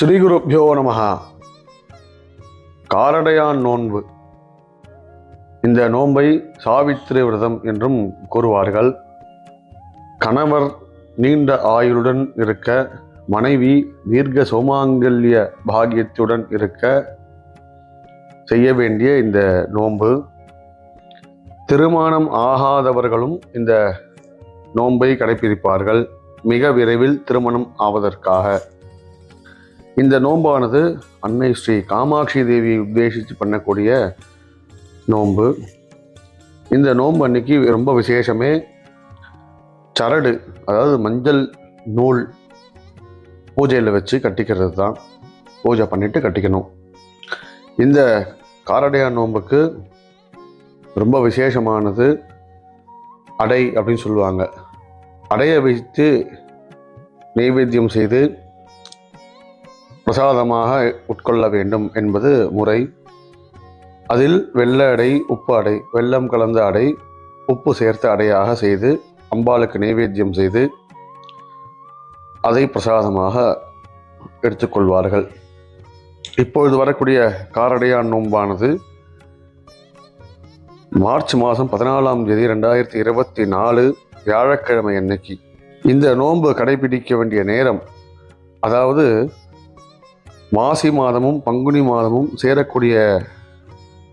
ஸ்ரீகுருப்பியோ நமகா காரடையான் நோன்பு. இந்த நோன்பை சாவித்திரி விரதம் என்றும் கூறுவார்கள். கணவர் நீண்ட ஆயுளுடன் இருக்க மனைவி தீர்க்க சோமாங்கல்ய பாகியத்துடன் இருக்க செய்ய வேண்டிய இந்த நோன்பு. திருமணம் ஆகாதவர்களும் இந்த நோன்பை கடைபிடிப்பார்கள். மிக விரைவில் திருமணம் ஆவதற்காக. இந்த நோன்பானது அன்னை ஸ்ரீ காமாட்சி தேவியை உத்தேசித்து பண்ணக்கூடிய நோன்பு. இந்த நோன்பு அன்னைக்கு ரொம்ப விசேஷமே. சரடு அதாவது மஞ்சள் நூல் பூஜையில் வச்சு கட்டிக்கிறது தான். பூஜை பண்ணிவிட்டு கட்டிக்கணும். இந்த காரடையான் நோன்புக்கு ரொம்ப விசேஷமானது அடை அப்படின்னு சொல்லுவாங்க. அடையை வைத்து நைவேத்தியம் செய்து பிரசாதமாக உட்கொள்ள வேண்டும் என்பது முறை. அதில் வெள்ளை அடை உப்பு அடை வெள்ளம் கலந்த அடை உப்பு சேர்த்த அடையாக செய்து அம்பாளுக்கு நைவேத்தியம் செய்து அதை பிரசாதமாக எடுத்துக்கொள்வார்கள் இப்பொழுது வரக்கூடிய காரடையான் நோன்பானது மார்ச் மாதம் பதினாலாம் தேதி ரெண்டாயிரத்தி இருபத்தி நாலு வியாழக்கிழமை அன்னைக்கு. இந்த நோன்பு கடைபிடிக்க வேண்டிய நேரம் அதாவது மாசி மாதமும் பங்குனி மாதமும் சேரக்கூடிய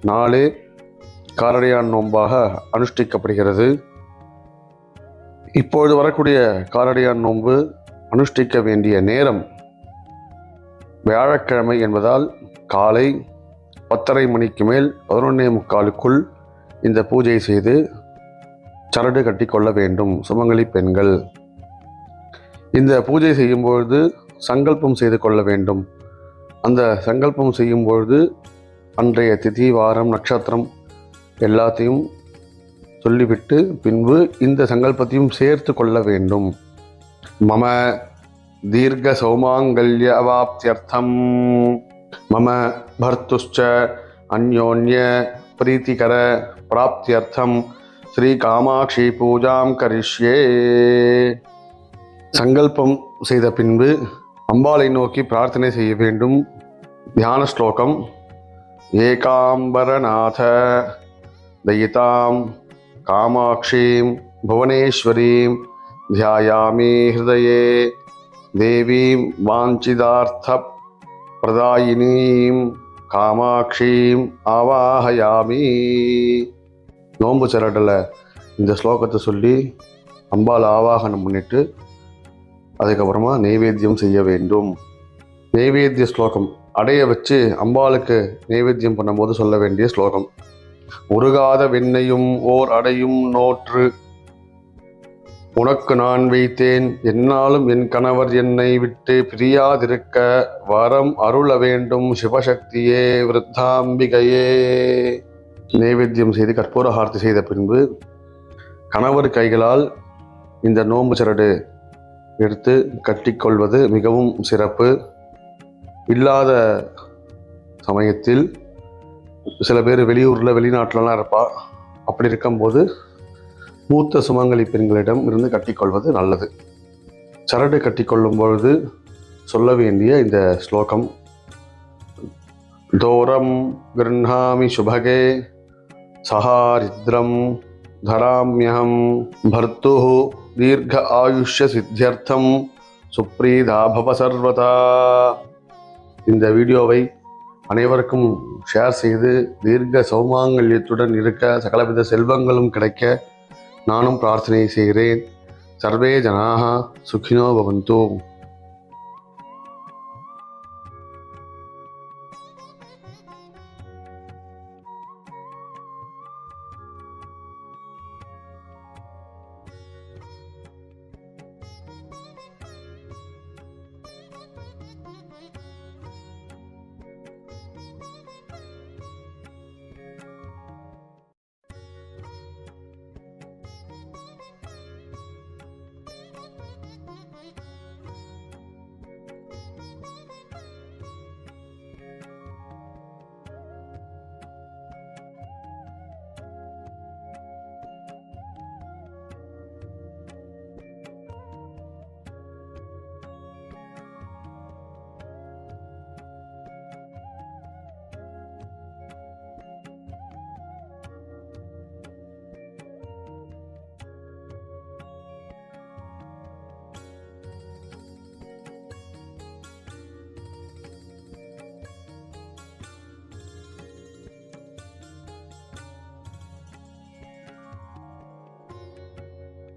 நாளே காரடையான் நோன்பாக அனுஷ்டிக்கப்படுகிறது. இப்பொழுது வரக்கூடிய காரடையான் நோன்பு அனுஷ்டிக்க வேண்டிய நேரம் வியாழக்கிழமை என்பதால் காலை பத்தரை மணிக்கு மேல் பதினொன்னே முக்காலுக்குள் இந்த பூஜை செய்து சரடு கட்டிக்கொள்ள வேண்டும் சுமங்கலி பெண்கள். இந்த பூஜை செய்யும்பொழுது சங்கல்பம் செய்து கொள்ள வேண்டும். அந்த சங்கல்பம் செய்யும் பொழுது அன்றைய திதி வாரம் நட்சத்திரம் எல்லாத்தையும் சொல்லிவிட்டு பின்பு இந்த சங்கல்பத்தையும் சேர்த்து கொள்ள வேண்டும். மம தீர்க்க சௌமாங்கல்ய அவாப்தியர்த்தம். மம பர்த்துஷ்ச அந்யோன்ய பிரீத்திகர பிராப்தியர்த்தம். ஸ்ரீ காமாட்சி பூஜாம் கரிஷ்யே. சங்கல்பம் செய்த பின்பு அம்பாளை நோக்கி பிரார்த்தனை செய்ய வேண்டும். தியான ஸ்லோகம் ஏகாம்பரநாத தயிதாம் காமாட்சீம் புவனேஸ்வரீம் தியாயாமி ஹிருதயே தேவீம் வாஞ்சிதார்த்த பிரதாயினீம் காமாட்சீம் ஆவாகயாமி நோன்பு சரடில் இந்த ஸ்லோகத்தை சொல்லி அம்பாள் ஆவாகனம் பண்ணிட்டு அதுக்கப்புறமா நெய்வேத்தியம் செய்ய வேண்டும். நெய்வேத்திய ஸ்லோகம். அடைய வச்சு அம்பாளுக்கு நெய்வேத்தியம் பண்ணும்போது சொல்ல வேண்டிய ஸ்லோகம். உருகாத வெண்ணையும் ஓர் அடையும் நோற்று. உனக்கு நான் வைத்தேன். என்னாலும் என் கணவர் என்னை விட்டு பிரியாதிருக்க வரம் அருள வேண்டும் சிவசக்தியே விருத்தாம்பிகையே. நைவேத்தியம் செய்து கற்பூர ஆர்த்தி செய்த பின்பு கணவர் கைகளால் இந்த நோன்பு சரடு எடுத்து கட்டிக்கொள்வது மிகவும் சிறப்பு. இல்லாத சமயத்தில் சில பேர் வெளியூரில் வெளிநாட்டிலலாம் இருப்பா. அப்படி இருக்கும்போது மூத்த சுமங்கலி பெண்களிடம் இருந்து கட்டிக்கொள்வது நல்லது. சரடு கட்டிக்கொள்ளும் பொழுது சொல்ல வேண்டிய இந்த ஸ்லோகம் தோரம் கிருண்ணாமி சுபகே சஹாரித்ரம் धराम्यहं भर्तुः தீர்க்க ஆயுஷ்ய சித்தியர்த்தம் சுப்ரீதா பவ சர்வதா இந்த வீடியோவை அனைவருக்கும் ஷேர் செய்து தீர்க்க சௌமாங்கல்யத்துடன் இருக்க சகலவித செல்வங்களும் கிடைக்க நானும் பிரார்த்தனை செய்கிறேன். சர்வே ஜனாக சுகினோ பவந்தோம்